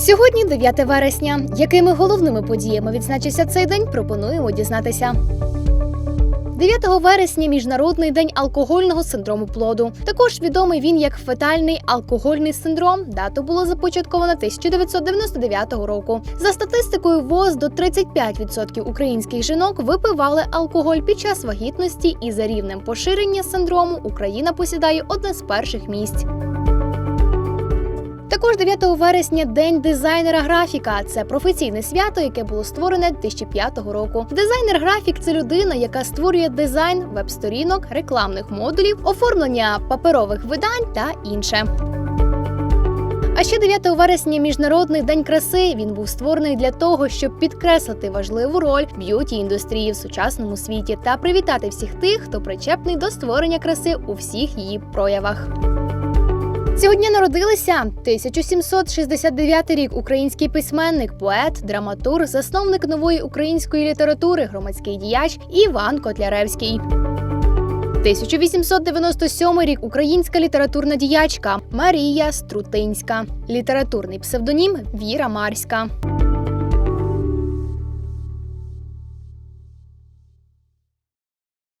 Сьогодні 9 вересня. Якими головними подіями відзначився цей день, пропонуємо дізнатися. 9 вересня міжнародний день алкогольного синдрому плоду. Також відомий він як фетальний алкогольний синдром. Дату було започатковано 1999 року. За статистикою ВОЗ до 35% українських жінок випивали алкоголь під час вагітності, і за рівнем поширення синдрому Україна посідає одне з перших місць. Також 9 вересня день дизайнера графіка. Це професійне свято, яке було створене 2005 року. Дизайнер графік це людина, яка створює дизайн веб-сторінок, рекламних модулів, оформлення паперових видань та інше. А ще 9 вересня міжнародний день краси. Він був створений для того, щоб підкреслити важливу роль б'юті індустрії в сучасному світі та привітати всіх тих, хто причепний до створення краси у всіх її проявах. Цього дня народилися 1769 рік український письменник, поет, драматург, засновник нової української літератури, громадський діяч Іван Котляревський. 1897 рік українська літературна діячка Марія Струтинська. Літературний псевдонім Віра Марська.